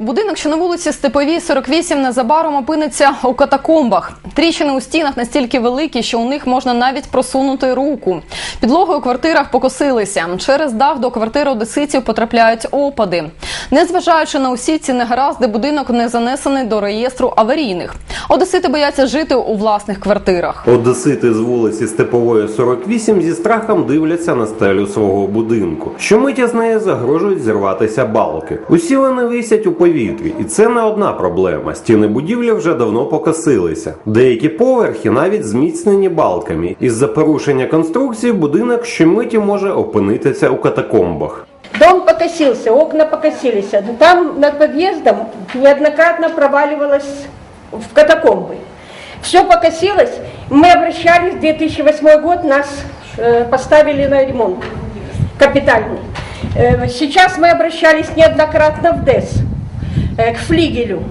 Будинок, що на вулиці Степовій, 48, незабаром опиниться у катакомбах. Тріщини у стінах настільки великі, що у них можна навіть просунути руку. Підлоги у квартирах покосилися. Через дах до квартири одеситів потрапляють опади. Незважаючи на усі ці негаразди, будинок не занесений до реєстру аварійних. Одесити бояться жити у власних квартирах. Одесити з вулиці Степової 48 зі страхом дивляться на стелю свого будинку. Щомиті з неї загрожують зірватися балки. Усі вони висять у повітрі, і це не одна проблема. Стіни будівлі вже давно покосилися. Деякі поверхи навіть зміцнені балками. Із-за порушення конструкції будинок щомиті може опинитися у катакомбах. Дом покосился, окна покосились. Там над подъездом неоднократно проваливалось в катакомбы. Все покосилось. Мы обращались, 2008 год нас э, поставили на ремонт капитальный. Э, сейчас мы обращались неоднократно в ДЭС, э, к флигелю.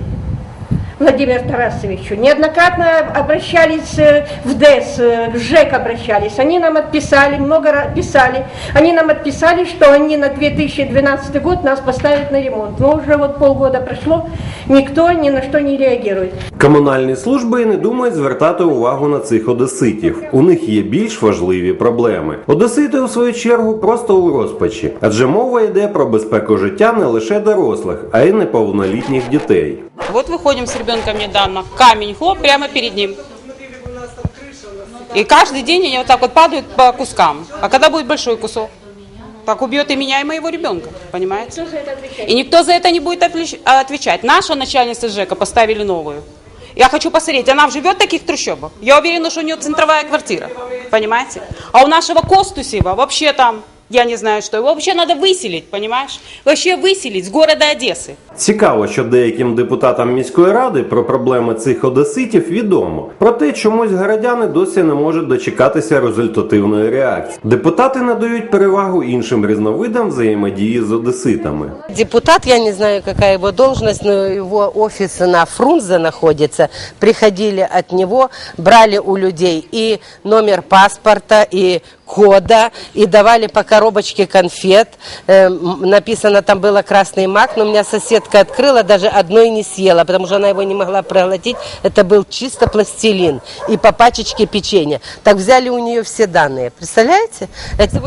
Владимиру Тарасовичу. Неоднократно обращались э, в ДЭС, э, в ЖЭК обращались. Они нам отписали, много раз писали. Они нам отписали, что они на 2012 год нас поставят на ремонт. Но уже вот полгода прошло, никто ни на что не реагирует. Комунальні служби і не думають звертати увагу на цих одеситів. У них є більш важливі проблеми. Одесити, у свою чергу, просто у розпачі, адже мова йде про безпеку життя не лише дорослих, а й неповнолітніх дітей. Вот выходим с ребенком недавно, камень, хлоп, прямо перед ним. И каждый день они вот так вот падают по кускам. А когда будет большой кусок? Так убьет и меня, и моего ребенка, понимаете? И никто за это не будет а, отвечать. Наша начальница ЖЭКа поставили новую. Я хочу посмотреть, она живет в таких трущобах? Я уверена, что у нее центровая квартира, понимаете? А у нашего Костусева вообще там, я не знаю что, его вообще надо выселить, понимаешь? Вообще выселить с города Одессы. Цікаво, що деяким депутатам міської ради про проблеми цих одеситів відомо. Проте чомусь городяни досі не можуть дочекатися результативної реакції. Депутати надають перевагу іншим різновидам взаємодії з одеситами. Депутат, я не знаю, какая его должность, но его офис на Фрунзе находится. Приходили от него, брали у людей и номер паспорта, и кода, и давали по коробочке конфет. Э, м, написано там было красный мак, но у меня соседка открыла, даже одной не съела, потому что она его не могла проглотить. Это был чисто пластилин и по пачечке печенья. Так взяли у нее все данные. Представляете? Это...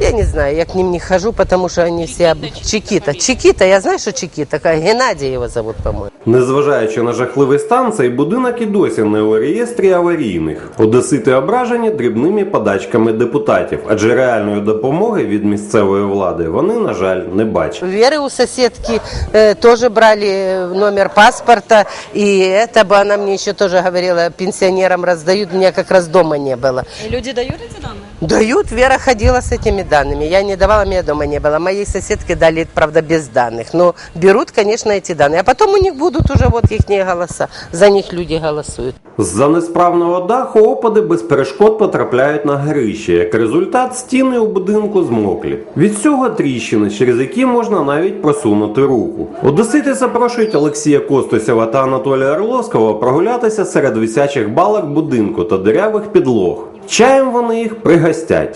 Я не знаю, я к ним не хожу, потому что они все... об- Чикита. Чикита, я знаю, что Чикита. Как Геннадий его зовут, по-моему. Незважаючи на жахливий стан, цей будинок і досі не у реєстрі аварійних. Одесити ображені дрібними подачками депутатів, адже реальної допомоги від місцевої влади вони, на жаль, не бачать. Веры у соседки э, тоже брали э, номер паспорта, и это бы она мне еще тоже говорила, пенсионерам раздают, у меня как раз дома не было. Люди дают эти данные? Дают, Вера ходила с этими данными. Я не давала, у меня дома не было. Моей соседке дали, правда, без данных. Но берут, конечно, эти данные. А потом у них будут уже вот их голоса. За них люди голосуют. З-за несправного даху опади без перешкод потрапляють на горище. Як результат, стіни у будинку змоклі. Від цього тріщини, через які можна навіть просунути руку. Одесити запрошують Олексія Костусєва та Анатолія Орловського прогулятися серед висячих балок будинку та деревих підлог. Чаєм вони їх пригостять.